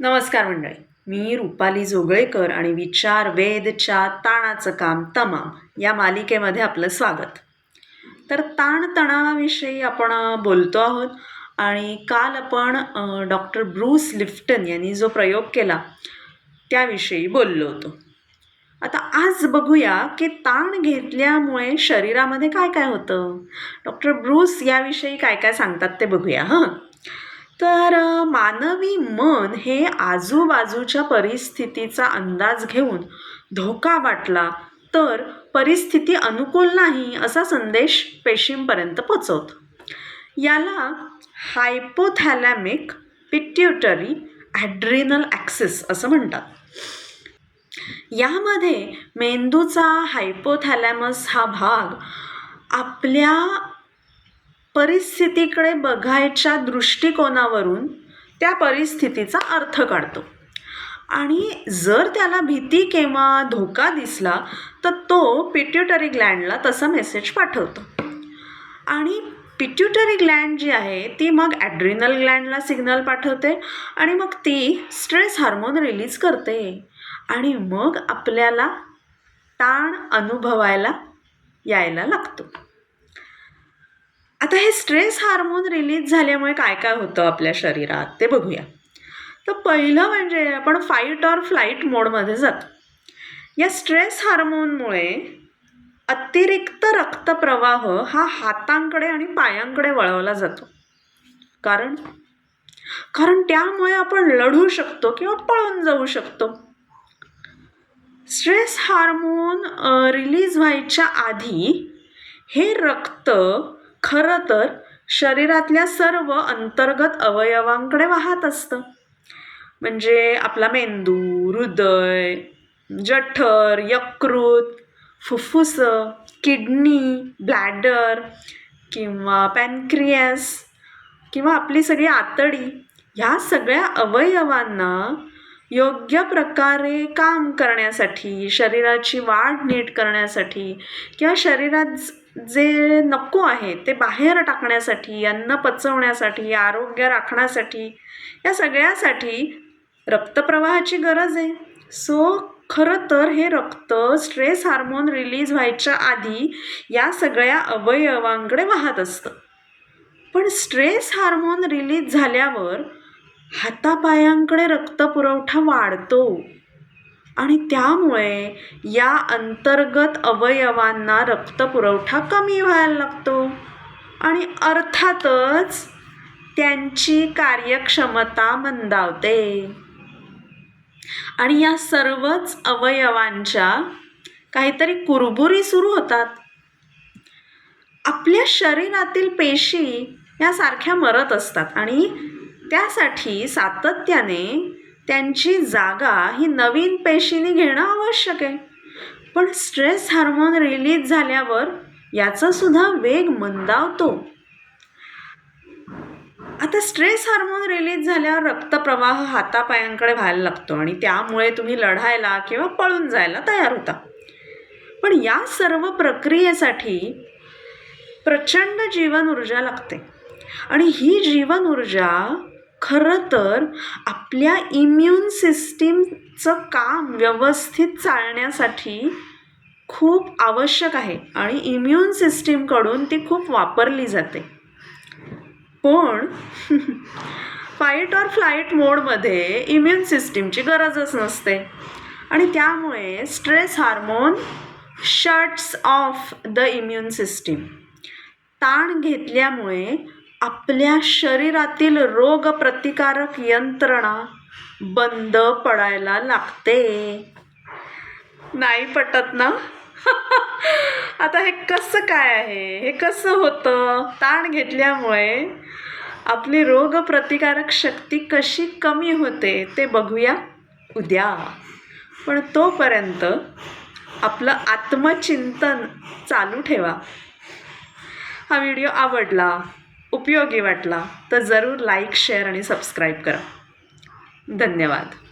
नमस्कार मंडळी. मी रुपाली जोगळेकर आणि विचार वेदच्या ताणाचं काम तमाम या मालिकेमध्ये आपलं स्वागत. तर ताणतणावाविषयी आपण बोलतो आहोत आणि काल आपण डॉक्टर ब्रूस लिफ्टन यांनी जो प्रयोग केला त्याविषयी बोललो होतो. आता आज बघूया की ताण घेतल्यामुळे शरीरामध्ये काय काय होतं? डॉक्टर ब्रूस याविषयी काय काय सांगतात ते बघूया हां? तर मानवी मन हे आजूबाजूच्या परिस्थितीचा अंदाज घेऊन धोका वाटला तर परिस्थिती अनुकूल नाही असा संदेश पेशींपर्यंत पोचवतो. याला हायपोथॅलॅमिक पिट्युटरी ॲड्रिनल ॲक्सिस असं म्हणतात. यामध्ये मेंदूचा हायपोथॅलॅमस हा भाग आपल्या परिस्थितीकडे बघायच्या दृष्टिकोनावरून त्या परिस्थितीचा अर्थ काढतो. आणि जर त्याला भीती किंवा धोका दिसला तर तो पिट्युटरी ग्लँडला तसा मेसेज पाठवतो. आणि पिट्युटरी ग्लँड जी आहे ती मग ॲड्रिनल ग्लँडला सिग्नल पाठवते आणि मग ती स्ट्रेस हार्मोन रिलीज करते. आणि मग आपल्याला ताण अनुभवायला यायला लागतो. आता हे स्ट्रेस हार्मोन रिलीज झाल्यामुळे काय काय होतं आपल्या शरीरात ते बघूया. तर पहिलं म्हणजे आपण फाईट ऑर फ्लाईट मोडमध्ये जातो. या स्ट्रेस हार्मोनमुळे अतिरिक्त रक्तप्रवाह हा हातांकडे आणि पायांकडे वळवला जातो. कारण? कारण त्यामुळे आपण लढू शकतो किंवा पळून जाऊ शकतो. स्ट्रेस हार्मोन रिलीज व्हायच्या आधी हे रक्त खरं तर शरीरातल्या सर्व अंतर्गत अवयवांकडे वाहत असतं. म्हणजे आपला मेंदू हृदय जठर यकृत फुफ्फुसं किडनी ब्लॅडर किंवा पॅनक्रियास किंवा आपली सगळी आतडी ह्या सगळ्या अवयवांना योग्य प्रकारे काम करण्यासाठी शरीराची वाढ नीट करण्यासाठी किंवा शरीरात जे नको आहे ते बाहेर टाकण्यासाठी अन्न पचवण्यासाठी आरोग्य राखण्यासाठी या सगळ्यासाठी रक्तप्रवाहाची गरज आहे. सो खरं तर हे रक्त स्ट्रेस हार्मोन रिलीज व्हायच्या आधी या सगळ्या अवयवांकडे वाहत असतं. पण स्ट्रेस हार्मोन रिलीज झाल्यावर हातापायांकडे रक्तपुरवठा वाढतो. आणि त्यामुळे या अंतर्गत अवयवांना रक्तपुरवठा कमी व्हायला लागतो. आणि अर्थातच त्यांची कार्यक्षमता मंदावते. आणि या सर्वच अवयवांच्या काहीतरी कुरबुरी सुरू होतात. आपल्या शरीरातील पेशी यासारख्या मरत असतात आणि त्यासाठी सातत्याने त्यांची जागा ही नवीन पेशीने घेणं आवश्यक आहे. पण स्ट्रेस हार्मोन रिलीज झाल्यावर याचा सुद्धा वेग मंदावतो. आता स्ट्रेस हार्मोन रिलीज झाल्यावर रक्तप्रवाह हातापायांकडे व्हायला लागतो आणि त्यामुळे तुम्ही लढायला किंवा पळून जायला तयार होता. पण या सर्व प्रक्रियेसाठी प्रचंड जीवन ऊर्जा लागते. आणि ही जीवन ऊर्जा खरं तर आपल्या इम्युन सिस्टीमचं काम व्यवस्थित चालण्यासाठी खूप आवश्यक आहे आणि इम्युन सिस्टीमकडून ती खूप वापरली जाते. पण फाईट ऑर फ्लाईट मोडमध्ये इम्युन सिस्टीमची गरजच नसते. आणि त्यामुळे stress hormone shuts off the immune system ताण घेतल्यामुळे आपल्या शरीरातील रोगप्रतिकारक यंत्रणा बंद पडायला लागते. नाही पटत ना? आता हे कसं काय आहे? हे कसं होतं? ताण घेतल्यामुळे आपली रोगप्रतिकारक शक्ती कशी कमी होते ते बघूया उद्या. पण तोपर्यंत आपलं आत्मचिंतन चालू ठेवा. हा व्हिडिओ आवडला उपयोगी वाटला तर जरूर लाईक शेअर आणि सबस्क्राईब करा. धन्यवाद.